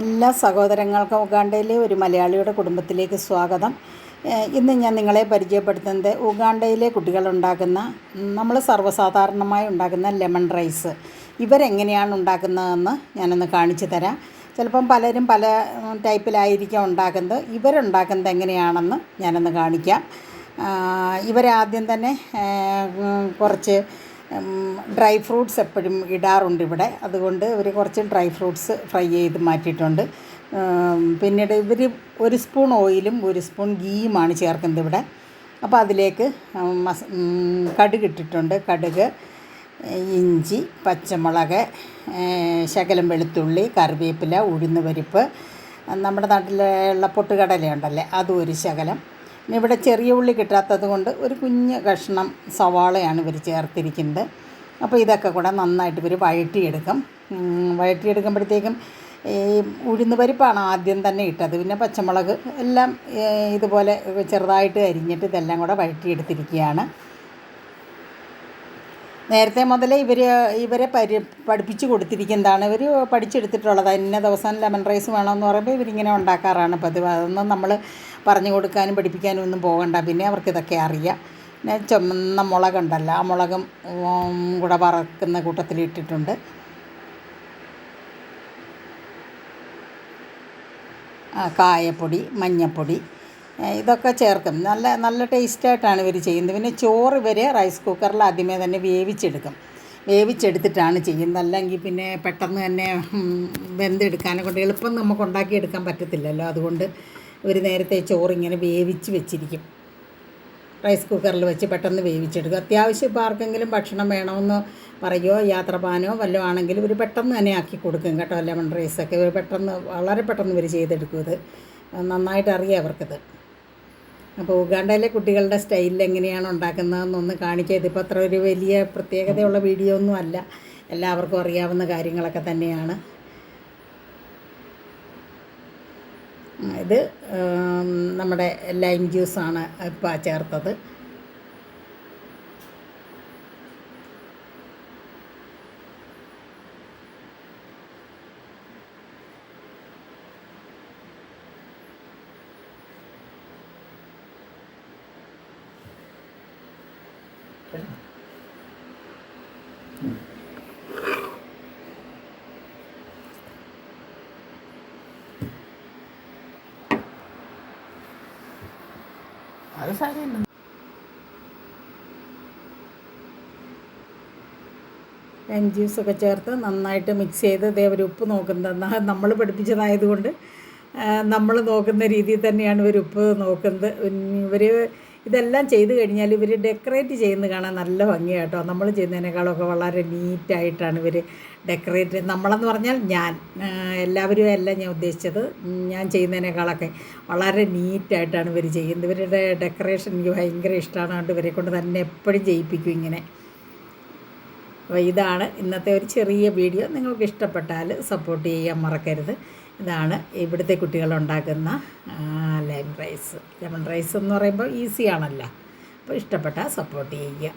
എല്ലാ സഹോദരങ്ങൾക്കും ഉഗാണ്ടയിലെ ഒരു മലയാളിയുടെ കുടുംബത്തിലേക്ക് സ്വാഗതം. ഇന്ന് ഞാൻ നിങ്ങളെ പരിചയപ്പെടുത്തുന്നത് ഉഗാണ്ടയിലെ കുട്ടികളുണ്ടാക്കുന്ന നമ്മൾ സർവസാധാരണമായി ഉണ്ടാക്കുന്ന ലെമൺ റൈസ്. ഇവരെങ്ങനെയാണ് ഉണ്ടാക്കുന്നതെന്ന് ഞാനൊന്ന് കാണിച്ചു തരാം. ചിലപ്പം പലരും പല ടൈപ്പിലായിരിക്കാം ഉണ്ടാക്കുന്നത്. ഇവരുണ്ടാക്കുന്നത് എങ്ങനെയാണെന്ന് ഞാനൊന്ന് കാണിക്കാം. ഇവരാദ്യം തന്നെ കുറച്ച് ഡ്രൈ ഫ്രൂട്ട്സ് എപ്പോഴും ഇടാറുണ്ട് ഇവിടെ. അതുകൊണ്ട് ഇവർ കുറച്ച് ഡ്രൈ ഫ്രൂട്ട്സ് ഫ്രൈ ചെയ്ത് മാറ്റിയിട്ടുണ്ട്. പിന്നീട് ഇവർ ഒരു സ്പൂൺ ഓയിലും ഒരു സ്പൂൺ ഗീയുമാണ് ചേർക്കുന്നത് ഇവിടെ. അപ്പോൾ അതിലേക്ക് മസ കടുക് ഇട്ടിട്ടുണ്ട്. കടുക് ഇഞ്ചി പച്ചമുളക് ശകലം വെളുത്തുള്ളി കറിവേപ്പില ഉഴുന്ന് പരിപ്പ് നമ്മുടെ നാട്ടിലുള്ള പൊട്ടുകടലയുണ്ടല്ലേ അതും ഒരു ശകലം. ഇവിടെ ചെറിയ ഉള്ളി കിട്ടാത്തത് കൊണ്ട് ഒരു കുഞ്ഞ് കഷ്ണം സവാളയാണ് ഇവർ ചേർത്തിരിക്കുന്നത്. അപ്പോൾ ഇതൊക്കെ കൂടെ നന്നായിട്ട് ഇവർ വഴറ്റിയെടുക്കും. വഴറ്റിയെടുക്കുമ്പോഴത്തേക്കും ഈ ഉഴുന്ന് പരിപ്പാണ് ആദ്യം തന്നെ ഇട്ടത്. പിന്നെ പച്ചമുളക് എല്ലാം ഇതുപോലെ ചെറുതായിട്ട് അരിഞ്ഞിട്ട് ഇതെല്ലാം കൂടെ വഴറ്റിയെടുത്തിരിക്കുകയാണ്. നേരത്തെ മുതലേ ഇവർ ഇവരെ പരി പഠിപ്പിച്ച് കൊടുത്തിരിക്കുന്നതാണ്. ഇവർ പഠിച്ചെടുത്തിട്ടുള്ളത്. ഇന്ന ദിവസം ലെമൺ റൈസ് വേണമെന്ന് പറയുമ്പോൾ ഇവരിങ്ങനെ ഉണ്ടാക്കാറാണ് പതിവ്. അതൊന്നും നമ്മൾ പറഞ്ഞു കൊടുക്കാനും പഠിപ്പിക്കാനും ഒന്നും പോകണ്ട. പിന്നെ അവർക്ക് ഇതൊക്കെ അറിയാം. പിന്നെ ചുമന്ന മുളകുണ്ടല്ലോ ആ മുളകും കൂടെ വറക്കുന്ന ആ, കായപ്പൊടി മഞ്ഞൾപ്പൊടി ഏ, ഇതൊക്കെ ചേർക്കും. നല്ല നല്ല ടേസ്റ്റായിട്ടാണ് ഇവർ ചെയ്യുന്നത്. പിന്നെ ചോറ് ഇവർ റൈസ് കുക്കറിൽ ആദ്യമേ തന്നെ വേവിച്ചെടുക്കും. വേവിച്ചെടുത്തിട്ടാണ് ചെയ്യുന്നത്. അല്ലെങ്കിൽ പിന്നെ പെട്ടെന്ന് തന്നെ വെന്തെടുക്കാനെ കൊണ്ട് എളുപ്പം നമുക്ക് ഉണ്ടാക്കിയെടുക്കാൻ പറ്റത്തില്ലല്ലോ. അതുകൊണ്ട് ഇവർ നേരത്തെ ചോറ് ഇങ്ങനെ വേവിച്ച് വെച്ചിരിക്കും. റൈസ് കുക്കറിൽ വെച്ച് പെട്ടെന്ന് വേവിച്ചെടുക്കും. അത്യാവശ്യം ഇപ്പോൾ ആർക്കെങ്കിലും ഭക്ഷണം വേണമെന്ന് പറയുമോ യാത്രപാനോ വല്ലതും ആണെങ്കിൽ ഇവർ പെട്ടെന്ന് തന്നെ ആക്കി കൊടുക്കും കേട്ടോ. ലെമൺ റൈസൊക്കെ. പെട്ടെന്ന് വളരെ പെട്ടെന്ന് ഇവർ ചെയ്തെടുക്കും ഇത്. നന്നായിട്ട് അറിയാം അവർക്കിത്. അപ്പോൾ ഉഗാണ്ടയിലെ കുട്ടികളുടെ സ്റ്റൈലിൽ എങ്ങനെയാണ് ഉണ്ടാക്കുന്നതെന്നൊന്ന് കാണിച്ചത് ഇപ്പോൾ അത്ര ഒരു വലിയ പ്രത്യേകതയുള്ള വീഡിയോ ഒന്നും അല്ല. എല്ലാവർക്കും അറിയാവുന്ന കാര്യങ്ങളൊക്കെ തന്നെയാണ്. ഇത് നമ്മുടെ ലൈം ജ്യൂസാണ് ഇപ്പോൾ ചേർത്തത്. അത് സാരമില്ല. ലൈം ജ്യൂസൊക്കെ ചേർത്ത് നന്നായിട്ട് മിക്സ് ചെയ്ത് ഇതേ ഒരു ഉപ്പ് നോക്കുന്നത്. നമ്മൾ പഠിപ്പിച്ചതായതുകൊണ്ട് നമ്മൾ നോക്കുന്ന രീതിയിൽ തന്നെയാണ് ഇവർ ഉപ്പ് നോക്കുന്നത്. ഇവർ ഇതെല്ലാം ചെയ്ത് കഴിഞ്ഞാൽ ഇവർ ഡെക്കറേറ്റ് ചെയ്യുന്ന കാണാൻ നല്ല ഭംഗിയാട്ടോ നമ്മൾ ചെയ്യുന്നതിനേക്കാളൊക്കെ വളരെ നീറ്റായിട്ടാണ് ഇവർ ഡെക്കറേറ്റ് നമ്മളെന്ന് പറഞ്ഞാൽ ഞാൻ. എല്ലാവരും അല്ല ഞാൻ ഉദ്ദേശിച്ചത്. ഞാൻ ചെയ്യുന്നതിനേക്കാളൊക്കെ വളരെ നീറ്റായിട്ടാണ് ഇവർ ചെയ്യുന്നത്. ഇവരുടെ ഡെക്കറേഷൻ എനിക്ക് ഭയങ്കര ഇഷ്ടമാണ്. അതുകൊണ്ട് ഇവരെ കൊണ്ട് തന്നെ എപ്പോഴും ചെയ്യിപ്പിക്കും ഇങ്ങനെ. അപ്പോൾ ഇതാണ് ഇന്നത്തെ ഒരു ചെറിയ വീഡിയോ. നിങ്ങൾക്ക് ഇഷ്ടപ്പെട്ടാൽ സപ്പോർട്ട് ചെയ്യാൻ മറക്കരുത്. ഇതാണ് ഇവിടുത്തെ കുട്ടികൾ ഉണ്ടാക്കുന്ന ലെമൺ റൈസ് ലെമൺ റൈസ് എന്ന് പറയുമ്പോൾ ഈസിയാണല്ലോ അപ്പോൾ ഇഷ്ടപ്പെട്ടാൽ സപ്പോർട്ട് ചെയ്യുക.